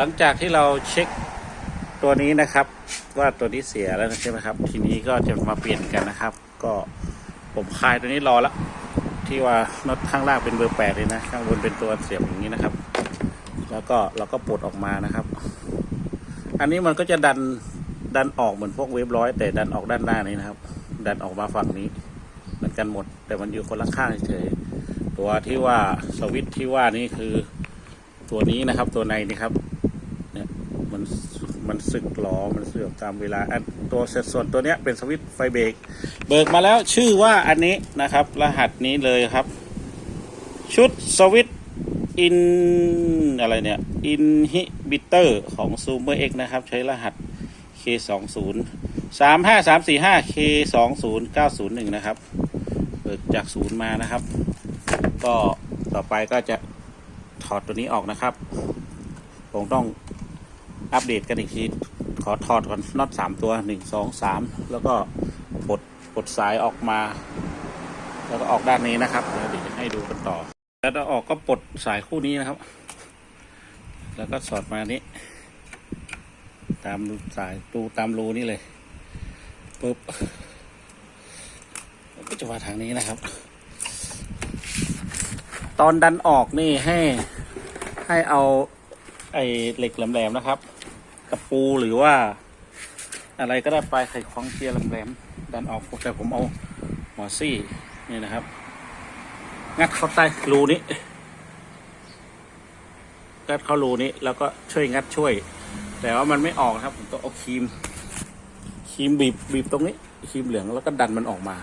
หลังจากที่เราเช็คตัวนี้นะครับ ว่าตัวนี้เสียแล้วใช่ไหมครับ ทีนี้ก็จะมาเปลี่ยนกันนะครับ ก็ผมคลายตัวนี้รอและที่ว่าน็อตข้างล่างเป็นเบอร์แปดเลยนะข้างบนเป็นตัวเสียบอย่างนี้นะครับ แล้วก็เราก็ปลดออกมานะครับ อันนี้มันก็จะดันดันออกเหมือนพวกเวฟร้อยแต่ดันออกด้านหน้านี้นะครับ ดันออกมาฝั่งนี้เหมือนกันหมด แต่มันอยู่คนละข้างเฉยตัวที่ว่าสวิตช์ที่ว่านี่คือตัวนี้นะครับ ตัวในนี่ครับ มันมันสึกหลอมันเสื่อมตามเวลาอันตัวเสร็จส่วนตัวเนี้ยเป็นสวิตช์ไฟเบรกเบิกมาแล้วชื่อว่าอันนี้นะครับ รหัสนี้เลยครับ ชุดสวิตช์อินอะไรเนี่ยอินฮิบิเตอร์ของ Zoomer X นะครับ ใช้รหัส K20 35345 K20901 นะครับเบิกจากศูนย์มานะครับ ก็ต่อไปก็จะถอดตัวนี้ออกนะครับ ผมต้อง อัปเดตกันอีกที ขอถอดก่อนน็อตสามตัวหนึ่งสองสามแล้วก็ปลดปลดสายออกมา แล้วก็ออกด้านนี้นะครับเดี๋ยวจะให้ดูกันต่อ แล้วถ้าออกก็ปลดสายคู่นี้นะครับ แล้วก็สอดมานี้ ตามรูสายรูตามรูนี่เลยปุ๊บก็จะมาทางนี้นะครับ ตอนดันออกนี่ให้ให้เอา ไอ้เหล็กแหลมๆนะครับตะปูหรือว่า อะไรก็ได้ไปไขควงเกียร์แหลมๆดันออกแต่ผมเอาหมอซี่นี่นะครับ งัดเข้าใต้รูนี้งัดเข้ารูนี้แล้วก็ช่วยงัดช่วย แต่ว่ามันไม่ออกนะครับ ผมต้องเอาครีมครีมบีบบีบตรงนี้ครีมเหลืองแล้วก็ดันมันออกมา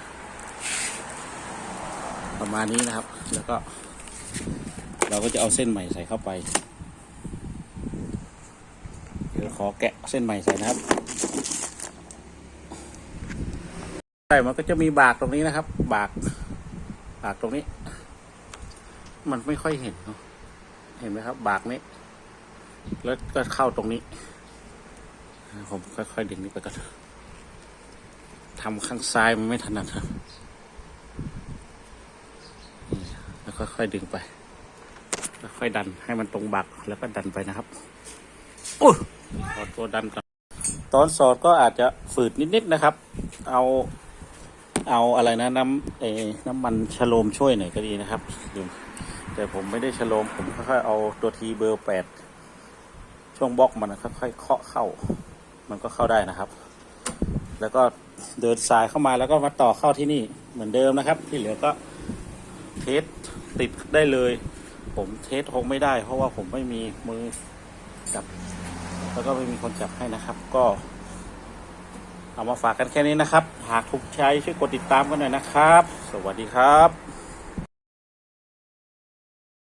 ประมาณนี้นะครับ แล้วก็ เราก็จะเอาเส้นใหม่ใส่เข้าไป เดี๋ยวขอแกะเส้นใหม่ใส่นะครับใส่มันก็จะมีบากตรงนี้นะครับ บากบากตรงนี้ มันไม่ค่อยเห็นเนอะเห็นไหมครับ บากนี้ แล้วก็เข้าตรงนี้ ผมค่อยๆดึงนี้ไปก่อนทำข้างซ้ายมันไม่ถนัดครับนี่แล้วค่อยๆดึงไปค่อยๆดันให้มันตรงบักแล้วก็ดันไปนะครับ ตัวดันก่อนตอนสอดก็อาจจะฝืดนิดๆนะครับ เอาเอาอะไรนะน้ำเอน้ำมันชโลมช่วยหน่อยก็ดีนะครับลืมแต่ผมไม่ได้ชโลมผมค่อยๆเอาตัวทีเบอร์แปดช่วงบล็อกมันค่อยๆเคาะเข้า มันก็เข้าได้นะครับ แล้วก็เดินสายเข้ามาแล้วก็มาต่อเข้าที่นี่เหมือนเดิมนะครับ ที่เหลือก็เทสติดได้เลย ผมเทสคงไม่ได้ เพราะว่าผมไม่มีมือจับ แล้วก็ไม่มีคนจับให้นะครับ ก็ เอามาฝากกันแค่นี้นะครับ หากถูกใจช่วยกดติดตามกันหน่อยนะครับ สวัสดีครับ